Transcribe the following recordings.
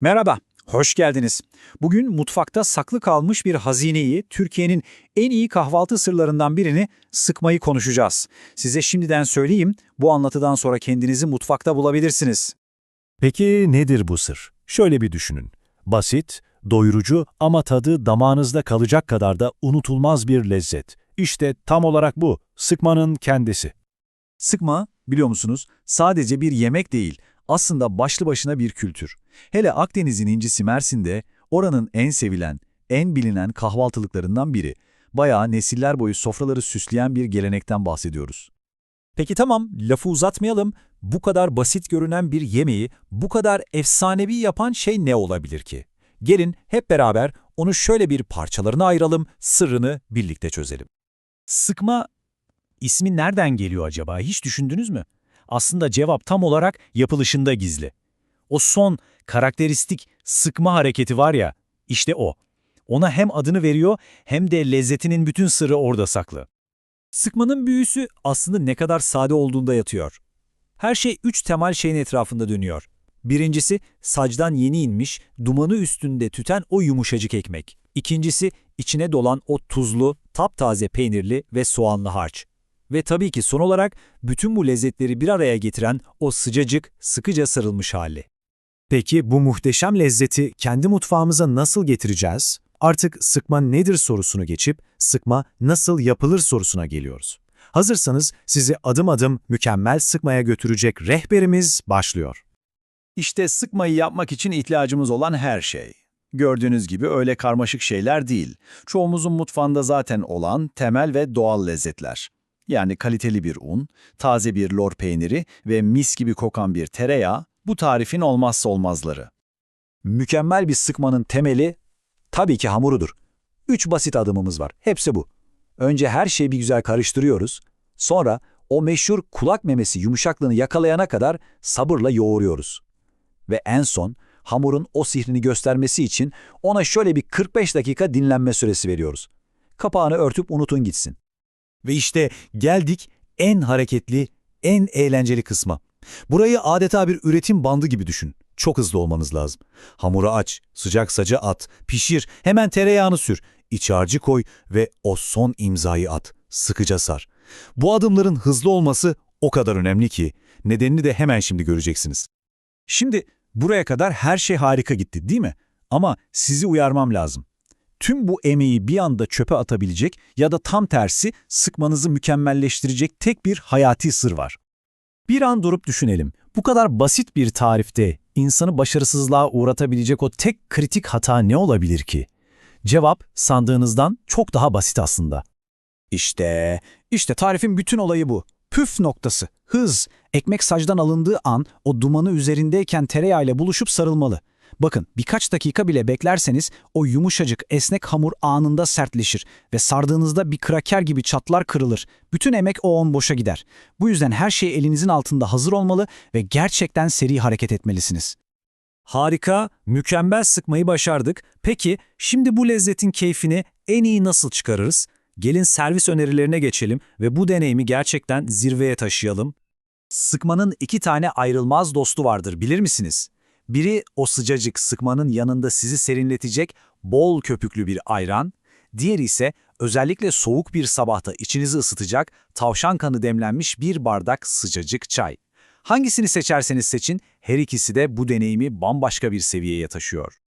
Merhaba, hoş geldiniz. Bugün mutfakta saklı kalmış bir hazineyi, Türkiye'nin en iyi kahvaltı sırlarından birini sıkmayı konuşacağız. Size şimdiden söyleyeyim, bu anlatıdan sonra kendinizi mutfakta bulabilirsiniz. Peki nedir bu sır? Şöyle bir düşünün. Basit, doyurucu ama tadı damağınızda kalacak kadar da unutulmaz bir lezzet. İşte tam olarak bu, sıkmanın kendisi. Sıkma, biliyor musunuz, sadece bir yemek değil, aslında başlı başına bir kültür. Hele Akdeniz'in incisi Mersin'de oranın en sevilen, en bilinen kahvaltılıklarından biri. Bayağı nesiller boyu sofraları süsleyen bir gelenekten bahsediyoruz. Peki tamam, lafı uzatmayalım. Bu kadar basit görünen bir yemeği bu kadar efsanevi yapan şey ne olabilir ki? Gelin hep beraber onu şöyle bir parçalarına ayıralım, sırrını birlikte çözelim. Sıkma ismi nereden geliyor acaba? Hiç düşündünüz mü? Aslında cevap tam olarak yapılışında gizli. O son karakteristik sıkma hareketi var ya, işte o. Ona hem adını veriyor hem de lezzetinin bütün sırrı orada saklı. Sıkmanın büyüsü aslında ne kadar sade olduğunda yatıyor. Her şey üç temel şeyin etrafında dönüyor. Birincisi, sacdan yeni inmiş, dumanı üstünde tüten o yumuşacık ekmek. İkincisi, içine dolan o tuzlu, taptaze peynirli ve soğanlı harç. Ve tabii ki son olarak bütün bu lezzetleri bir araya getiren o sıcacık, sıkıca sarılmış hali. Peki bu muhteşem lezzeti kendi mutfağımıza nasıl getireceğiz? Artık sıkma nedir sorusunu geçip sıkma nasıl yapılır sorusuna geliyoruz. Hazırsanız sizi adım adım mükemmel sıkmaya götürecek rehberimiz başlıyor. İşte sıkmayı yapmak için ihtiyacımız olan her şey. Gördüğünüz gibi öyle karmaşık şeyler değil. Çoğumuzun mutfağında zaten olan temel ve doğal lezzetler. Yani kaliteli bir un, taze bir lor peyniri ve mis gibi kokan bir tereyağı bu tarifin olmazsa olmazları. Mükemmel bir sıkmanın temeli tabii ki hamurudur. Üç basit adımımız var. Hepsi bu. Önce her şeyi bir güzel karıştırıyoruz. Sonra o meşhur kulak memesi yumuşaklığını yakalayana kadar sabırla yoğuruyoruz. Ve en son hamurun o sihrini göstermesi için ona şöyle bir 45 dakika dinlenme süresi veriyoruz. Kapağını örtüp unutun gitsin. Ve işte geldik en hareketli, en eğlenceli kısma. Burayı adeta bir üretim bandı gibi düşün. Çok hızlı olmanız lazım. Hamuru aç, sıcak saca at, pişir, hemen tereyağını sür, iç harcı koy ve o son imzayı at. Sıkıca sar. Bu adımların hızlı olması o kadar önemli ki nedenini de hemen şimdi göreceksiniz. Şimdi buraya kadar her şey harika gitti değil mi? Ama sizi uyarmam lazım. Tüm bu emeği bir anda çöpe atabilecek ya da tam tersi sıkmanızı mükemmelleştirecek tek bir hayati sır var. Bir an durup düşünelim. Bu kadar basit bir tarifte insanı başarısızlığa uğratabilecek o tek kritik hata ne olabilir ki? Cevap sandığınızdan çok daha basit aslında. İşte, işte tarifin bütün olayı bu. Püf noktası, hız. Ekmek sacdan alındığı an o dumanı üzerindeyken tereyağıyla buluşup sarılmalı. Bakın birkaç dakika bile beklerseniz o yumuşacık esnek hamur anında sertleşir ve sardığınızda bir kraker gibi çatlar kırılır. Bütün emek o on boşa gider. Bu yüzden her şey elinizin altında hazır olmalı ve gerçekten seri hareket etmelisiniz. Harika, mükemmel sıkmayı başardık. Peki şimdi bu lezzetin keyfini en iyi nasıl çıkarırız? Gelin servis önerilerine geçelim ve bu deneyimi gerçekten zirveye taşıyalım. Sıkmanın iki tane ayrılmaz dostu vardır bilir misiniz? Biri o sıcacık sıkmanın yanında sizi serinletecek bol köpüklü bir ayran, diğeri ise özellikle soğuk bir sabahta içinizi ısıtacak tavşan kanı demlenmiş bir bardak sıcacık çay. Hangisini seçerseniz seçin, her ikisi de bu deneyimi bambaşka bir seviyeye taşıyor.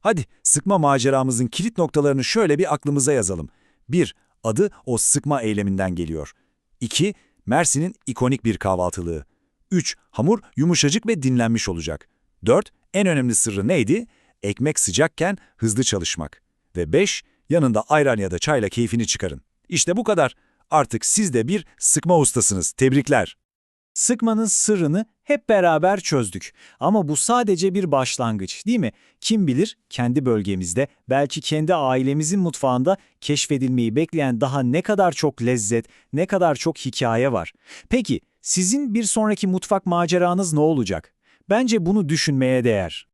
Hadi sıkma maceramızın kilit noktalarını şöyle bir aklımıza yazalım. 1. Adı o sıkma eyleminden geliyor. 2. Mersin'in ikonik bir kahvaltılığı. 3. Hamur yumuşacık ve dinlenmiş olacak. 4. En önemli sırrı neydi? Ekmek sıcakken hızlı çalışmak. Ve 5. Yanında ayran ya da çayla keyfini çıkarın. İşte bu kadar. Artık siz de bir sıkma ustasınız. Tebrikler. Sıkmanın sırrını hep beraber çözdük. Ama bu sadece bir başlangıç değil mi? Kim bilir kendi bölgemizde, belki kendi ailemizin mutfağında keşfedilmeyi bekleyen daha ne kadar çok lezzet, ne kadar çok hikaye var. Peki sizin bir sonraki mutfak maceranız ne olacak? Bence bunu düşünmeye değer.